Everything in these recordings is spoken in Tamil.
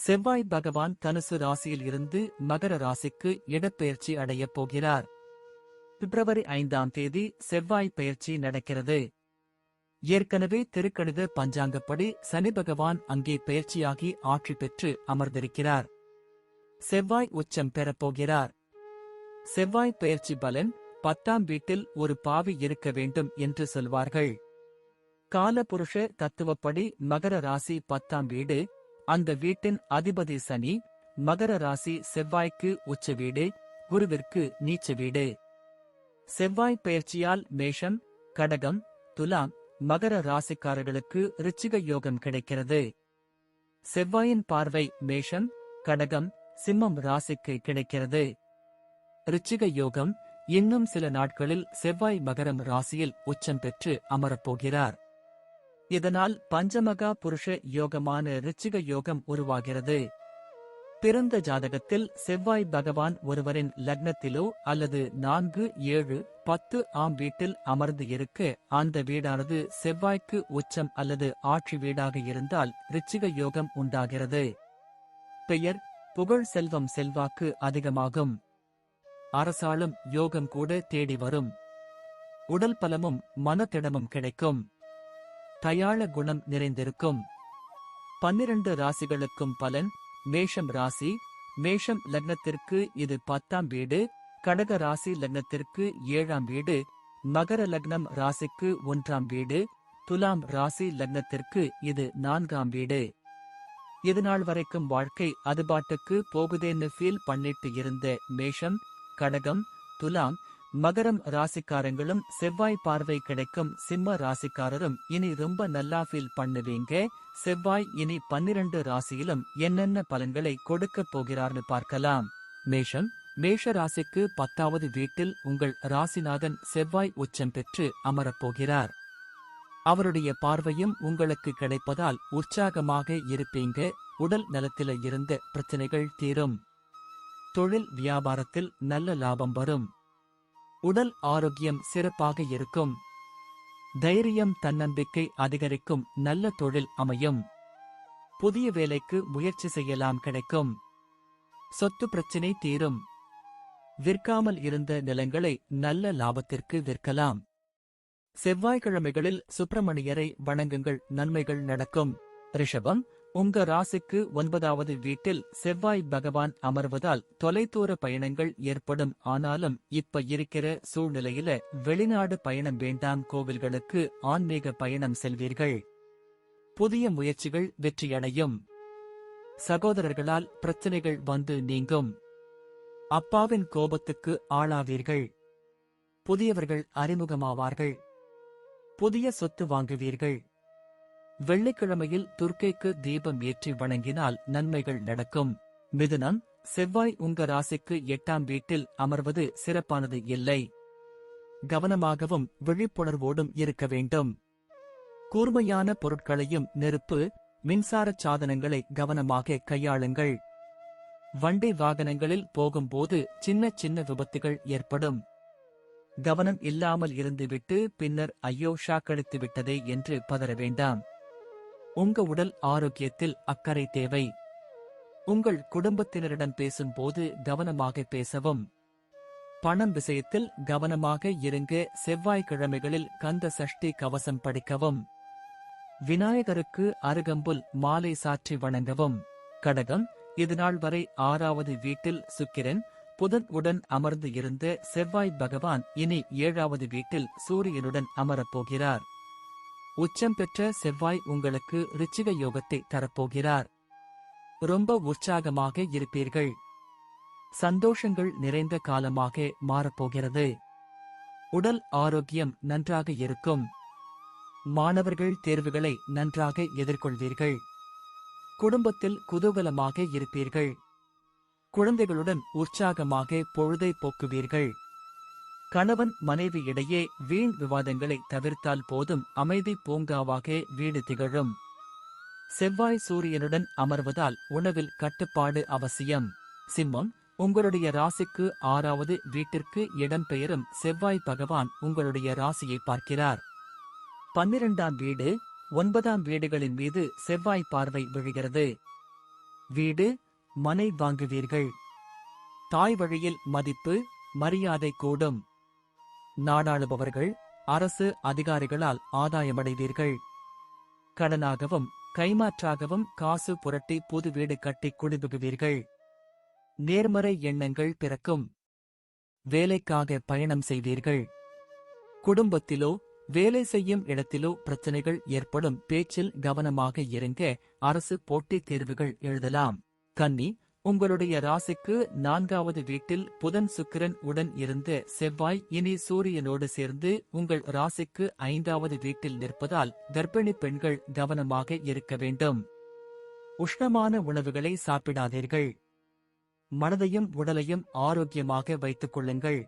செவ்வாய் பகவான் தனுசு ராசியில் இருந்து மகர ராசிக்கு இடப்பெயர்ச்சி அடையப் போகிறார். பிப்ரவரி ஐந்தாம் தேதி செவ்வாய் பெயர்ச்சி நடக்கிறது. ஏற்கனவே திருக்கணித பஞ்சாங்கப்படி சனி பகவான் அங்கே பெயர்ச்சியாகி ஆட்சி பெற்று அமர்ந்திருக்கிறார். செவ்வாய் உச்சம் பெறப்போகிறார் செவ்வாய் பெயர்ச்சி பலன் பத்தாம் வீட்டில் ஒரு பாவி இருக்க வேண்டும் என்று சொல்வார்கள். காலபுருஷ தத்துவப்படி மகர ராசி பத்தாம் வீடு அந்த வீட்டின் அதிபதி சனி மகர ராசி செவ்வாய்க்கு உச்ச வீடு குருவிற்கு நீச்ச வீடு செவ்வாய் பெயர்ச்சியால் மேஷம் கடகம் துலாம் மகர ராசிக்காரர்களுக்கு ரிச்சிக யோகம் கிடைக்கிறது. செவ்வாயின் பார்வை மேஷம் கடகம் சிம்மம் ராசிக்கு கிடைக்கிறது. ரிச்சிக யோகம் இன்னும் சில நாட்களில் செவ்வாய் மகரம் ராசியில் உச்சம் பெற்று அமரப்போகிறார். இதனால் பஞ்சமகா புருஷ யோகமான ரிச்சிக யோகம் உருவாகிறது. பிறந்த ஜாதகத்தில் செவ்வாய் பகவான் ஒருவரின் லக்னத்திலோ அல்லது நான்கு ஏழு பத்து ஆம் வீட்டில் அமர்ந்து இருக்க அந்த வீடானது செவ்வாய்க்கு உச்சம் அல்லது ஆட்சி வீடாக இருந்தால் ரிச்சிக யோகம் உண்டாகிறது. பெயர் புகழ் செல்வம் செல்வாக்கு அதிகமாகும். அரசாளும் யோகம் கூட தேடி வரும். உடல் பலமும் மனத்திடமும் கிடைக்கும். தயாள குணம் நிறைந்திருக்கும். பன்னிரண்டு ராசிகளுக்கும் பலன் மேஷம் ராசி. மேஷம் லக்னத்திற்கு இது பத்தாம் வீடு. கடக ராசி லக்னத்திற்கு ஏழாம் வீடு. மகர லக்னம் ராசிக்கு ஒன்றாம் வீடு. துலாம் ராசி லக்னத்திற்கு இது நான்காம் வீடு. இதுநாள் வரைக்கும் வாழ்க்கை அது பாட்டுக்கு போகுதேன்னு ஃபீல் பண்ணிட்டு இருந்த மேஷம் கடகம் துலாம் மகரம் ராசிக்காரங்களும் செவ்வாய் பார்வை கிடைக்கும் சிம்ம ராசிக்காரரும் இனி ரொம்ப நல்லா ஃபீல் பண்ணுவீங்க. செவ்வாய் இனி பன்னிரண்டு ராசியிலும் என்னென்ன பலன்களை கொடுக்கப் போகிறார்னு பார்க்கலாம். மேஷம் மேஷ ராசிக்கு பத்தாவது வீட்டில் உங்கள் ராசிநாதன் செவ்வாய் உச்சம் பெற்று அமரப்போகிறார் அவருடைய பார்வையும் உங்களுக்கு கிடைப்பதால் உற்சாகமாக இருப்பீங்க. உடல் நலத்தில இருந்த பிரச்சனைகள் தீரும். தொழில் வியாபாரத்தில் நல்ல லாபம் வரும். உடல் ஆரோக்கியம் சிறப்பாக இருக்கும். தைரியம் தன்னம்பிக்கை அதிகரிக்கும் நல்ல தொழில் அமையும். புதிய வேலைக்கு முயற்சி செய்யலாம் கிடைக்கும். சொத்து பிரச்சினை தீரும். விற்காமல் இருந்த நிலங்களை நல்ல லாபத்திற்கு விற்கலாம். செவ்வாய்க்கிழமைகளில் சுப்பிரமணியரை வணங்குங்கள் நன்மைகள் நடக்கும். ரிஷபம் உங்க ராசிக்கு ஒன்பதாவது வீட்டில் செவ்வாய் பகவான் அமர்வதால் தொலைதூர பயணங்கள் ஏற்படும். ஆனாலும் இப்ப இருக்கிற சூழ்நிலையில வெளிநாடு பயணம் வேண்டாம். கோவில்களுக்கு ஆன்மீக பயணம் செல்வீர்கள். புதிய முயற்சிகள் வெற்றியடையும். சகோதரர்களால் பிரச்சனைகள் வந்து நீங்கும். அப்பாவின் கோபத்துக்கு ஆளாவீர்கள். புதியவர்கள் அறிமுகமாவார்கள். புதிய சொத்து வாங்குவீர்கள். வெள்ளிக்கிழமையில் துர்க்கைக்கு தீபம் ஏற்றி வணங்கினால் நன்மைகள் நடக்கும். மிதுனம் செவ்வாய் உங்க ராசிக்கு எட்டாம் வீட்டில் அமர்வது சிறப்பானது இல்லை. கவனமாகவும் விழிப்புணர்வோடும் இருக்க வேண்டும். கூர்மையான பொருட்களையும் நெருப்பு மின்சாரச் சாதனங்களை கவனமாக கையாளுங்கள். வண்டி வாகனங்களில் போகும்போது சின்ன சின்ன விபத்துகள் ஏற்படும். கவனம் இல்லாமல் இருந்துவிட்டு பின்னர் ஐயோ ஷாக்கடித்து விட்டதே என்று பதற வேண்டாம். உங்க உடல் ஆரோக்கியத்தில் அக்கறை தேவை. உங்கள் குடும்பத்தினரிடம் பேசும்போது கவனமாக பேசவும். பணம் விஷயத்தில் கவனமாக இருங்க. செவ்வாய்க்கிழமைகளில் கந்த சஷ்டி கவசம் படிக்கவும். விநாயகருக்கு அருகம்புல் மாலை சாற்றி வணங்கவும். கடகம் இதுநாள் வரை ஆறாவது வீட்டில் சுக்கிரன் புதன் உடன் அமர்ந்து இருந்த செவ்வாய் பகவான் இனி ஏழாவது வீட்டில் சூரியனுடன் அமரப்போகிறார் உச்சம் பெற்ற செவ்வாய் உங்களுக்கு ரிச்சிக யோகத்தை தரப்போகிறார். ரொம்ப உற்சாகமாக இருப்பீர்கள். சந்தோஷங்கள் நிறைந்த காலமாக மாறப்போகிறது. உடல் ஆரோக்கியம் நன்றாக இருக்கும். மாணவர்கள் தேர்வுகளை நன்றாக எதிர்கொள்வீர்கள். குடும்பத்தில் குதூகலமாக இருப்பீர்கள். குழந்தைகளுடன் உற்சாகமாக பொழுதை போக்குவீர்கள். கணவன் மனைவி இடையே வீண் விவாதங்களை தவிர்த்தால் போதும் அமைதி பூங்காவாக வீடு திகழும். செவ்வாய் சூரியனுடன் அமர்வதால் உணவில் கட்டுப்பாடு அவசியம். சிம்மம் உங்களுடைய ராசிக்கு ஆறாவது வீட்டிற்கு இடம்பெயரும் செவ்வாய் பகவான் உங்களுடைய ராசியை பார்க்கிறார். பன்னிரண்டாம் வீடு ஒன்பதாம் வீடுகளின் மீது செவ்வாய் பார்வை விழுகிறது. வீடு மனை வாங்குவீர்கள். தாய் வழியில் மதிப்பு மரியாதை கூடும். நாடாளுபவர்கள் அரசு அதிகாரிகளால் ஆதாயமடைவீர்கள். கடனாகவும் கைமாற்றாகவும் காசு புரட்டி புது வீடு கட்டி குடிபுகுவீர்கள். நேர்மறை எண்ணங்கள் பிறக்கும். வேலைக்காக பயணம் செய்வீர்கள். குடும்பத்திலோ வேலை செய்யும் இடத்திலோ பிரச்சனைகள் ஏற்படும் பேச்சில் கவனமாக இருங்க அரசு போட்டித் தேர்வுகள் எழுதலாம். கன்னி உங்களுடைய ராசிக்கு நான்காவது வீட்டில் புதன் சுக்கிரன் உடன் இருந்த செவ்வாய் இனி சூரியனோடு சேர்ந்து உங்கள் ராசிக்கு ஐந்தாவது வீட்டில் நிற்பதால் கர்ப்பிணி பெண்கள் கவனமாக இருக்க வேண்டும். உஷ்ணமான உணவுகளை சாப்பிடாதீர்கள். மனதையும் உடலையும் ஆரோக்கியமாக வைத்துக் கொள்ளுங்கள்.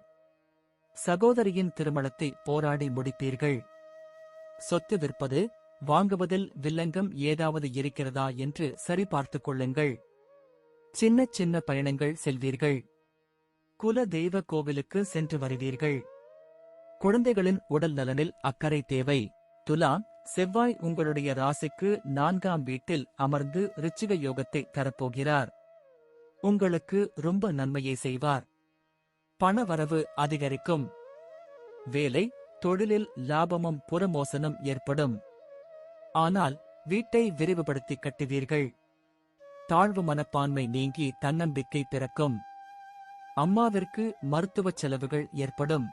சகோதரியின் திருமணத்தை போராடி முடிப்பீர்கள். சொத்து விற்பது வாங்குவதில் வில்லங்கம் ஏதாவது இருக்கிறதா என்று சரிபார்த்துக் கொள்ளுங்கள். சின்ன சின்ன பயணங்கள் செல்வீர்கள். குல தெய்வ கோவிலுக்கு சென்று வருவீர்கள். குழந்தைகளின் உடல் நலனில் அக்கறை தேவை. துலாம் செவ்வாய் உங்களுடைய ராசிக்கு நான்காம் வீட்டில் அமர்ந்து ரிச்சிக யோகத்தை தரப்போகிறார். உங்களுக்கு ரொம்ப நன்மையை செய்வார். பணவரவு அதிகரிக்கும். வேலை தொழிலில் லாபமும் புறமோசனம் ஏற்படும். ஆனால் வீட்டை விரிவுபடுத்தி கட்டுவீர்கள். தாழ்வு மனப்பான்மை நீங்கி தன்னம்பிக்கை பிறக்கும். அம்மாவிற்கு மருத்துவச் செலவுகள் ஏற்படும்.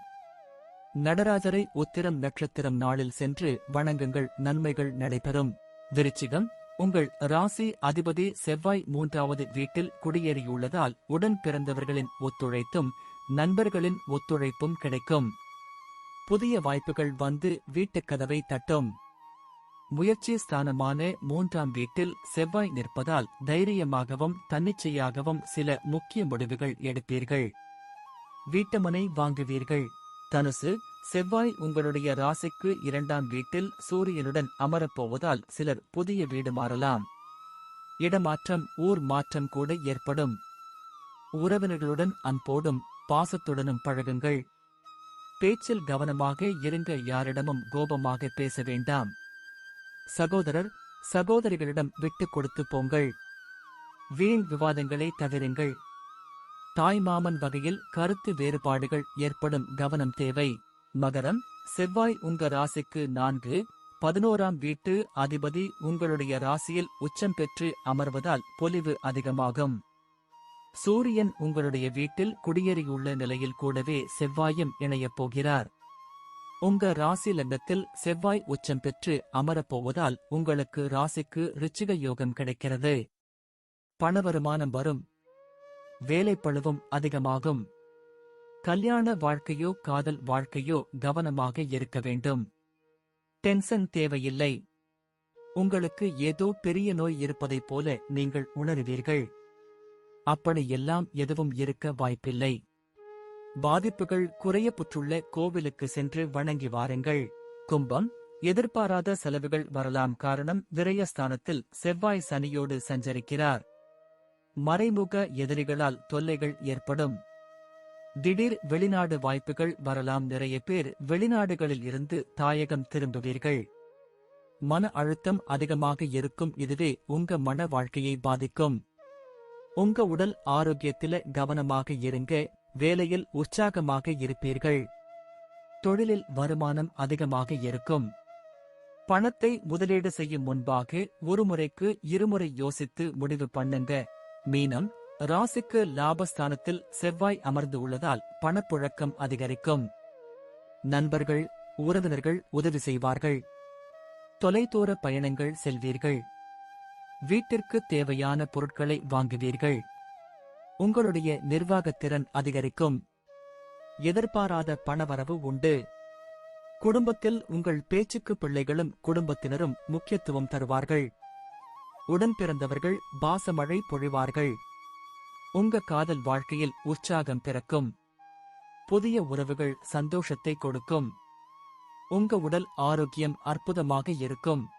நடராஜரை உத்திரம் நட்சத்திரம் நாளில் சென்று வணங்குங்கள் நன்மைகள் நடைபெறும். விருச்சிகம் உங்கள் ராசி அதிபதி செவ்வாய் மூன்றாவது வீட்டில் குடியேறியுள்ளதால் உடன் பிறந்தவர்களின் ஒத்துழைத்தும் நண்பர்களின் ஒத்துழைப்பும் கிடைக்கும். புதிய வாய்ப்புகள் வந்து வீட்டுக் கதவை தட்டும். முயற்சி ஸ்தானமான மூன்றாம் வீட்டில் செவ்வாய் நிற்பதால் தைரியமாகவும் தன்னிச்சையாகவும் சில முக்கிய முடிவுகள் எடுப்பீர்கள். வீட்டமனை வாங்குவீர்கள். தனுசு செவ்வாய் உங்களுடைய ராசிக்கு இரண்டாம் வீட்டில் சூரியனுடன் அமரப்போவதால் சிலர் புதிய வீடு மாறலாம். இடமாற்றம் ஊர் மாற்றம் கூட ஏற்படும். உறவினர்களுடன் அன்போடும் பாசத்துடனும் பழகுங்கள். பேச்சில் கவனமாக இருங்க யாரிடமும் கோபமாக பேச வேண்டாம். சகோதரர் சகோதரிகளிடம் விட்டுக் கொடுத்து போங்கள். வீண் விவாதங்களை தவிருங்கள். தாய்மாமன் வகையில் கருத்து வேறுபாடுகள் ஏற்படும் கவனம் தேவை. மகரம் செவ்வாய் உங்க ராசிக்கு நான்கு பதினோராம் வீட்டு அதிபதி உங்களுடைய ராசியில் உச்சம் பெற்று அமர்வதால் பொலிவு அதிகமாகும். சூரியன் உங்களுடைய வீட்டில் குடியேறியுள்ள நிலையில் கூடவே செவ்வாயும் இணையப் போகிறார். உங்க ராசி லக்னத்தில் செவ்வாய் உச்சம் பெற்று அமரப்போவதால் உங்களுக்கு ராசிக்கு ரிச்சிக யோகம் கிடைக்கிறது. பணவருமானம் வரும். வேலைப்பழுவும் அதிகமாகும். கல்யாண வாழ்க்கையோ காதல் வாழ்க்கையோ கவனமாக இருக்க வேண்டும். டென்ஷன் தேவையில்லை. உங்களுக்கு ஏதோ பெரிய நோய் இருப்பதைப் போல நீங்கள் உணருவீர்கள். அப்படி எல்லாம் எதுவும் இருக்க வாய்ப்பில்லை. பாதிப்புகள் குறையப்புற்றுள்ள கோவிலுக்கு சென்று வணங்கி வாருங்கள். கும்பம் எதிர்பாராத செலவுகள் வரலாம் காரணம் விரயஸ்தானத்தில் செவ்வாய் சனியோடு சஞ்சரிக்கிறார். மறைமுக எதிரிகளால் தொல்லைகள் ஏற்படும். திடீர் வெளிநாடு வாய்ப்புகள் வரலாம் நிறைய பேர் வெளிநாடுகளில் இருந்து தாயகம் திரும்புவீர்கள். மன அழுத்தம் அதிகமாக இருக்கும் இதுவே உங்க மன வாழ்க்கையை பாதிக்கும். உங்க உடல் ஆரோக்கியத்தில கவனமாக இருங்க வேலையில் உற்சாகமாக இருப்பீர்கள். தொழிலில் வருமானம் அதிகமாக இருக்கும். பணத்தை முதலீடு செய்யும் முன்பாக ஒரு முறைக்கு இருமுறை யோசித்து முடிவு பண்ணுங்க. மீனம் ராசிக்கு லாபஸ்தானத்தில் செவ்வாய் அமர்ந்து உள்ளதால் பணப்புழக்கம் அதிகரிக்கும். நண்பர்கள் உறவினர்கள் உதவி செய்வார்கள். தொலைதூர பயணங்கள் செல்வீர்கள். வீட்டிற்கு தேவையான பொருட்களை வாங்குவீர்கள். உங்களுடைய நிர்வாகத்திறன் அதிகரிக்கும். எதிர்பாராத பணவரவு உண்டு. குடும்பத்தில் உங்கள் பேச்சுக்கு பிள்ளைகளும் குடும்பத்தினரும் முக்கியத்துவம் தருவார்கள். உடன் பிறந்தவர்கள் பாசமழை பொழிவார்கள். உங்க காதல் வாழ்க்கையில் உற்சாகம் பிறக்கும். புதிய உறவுகள் சந்தோஷத்தை கொடுக்கும். உங்க உடல் ஆரோக்கியம் அற்புதமாக இருக்கும்.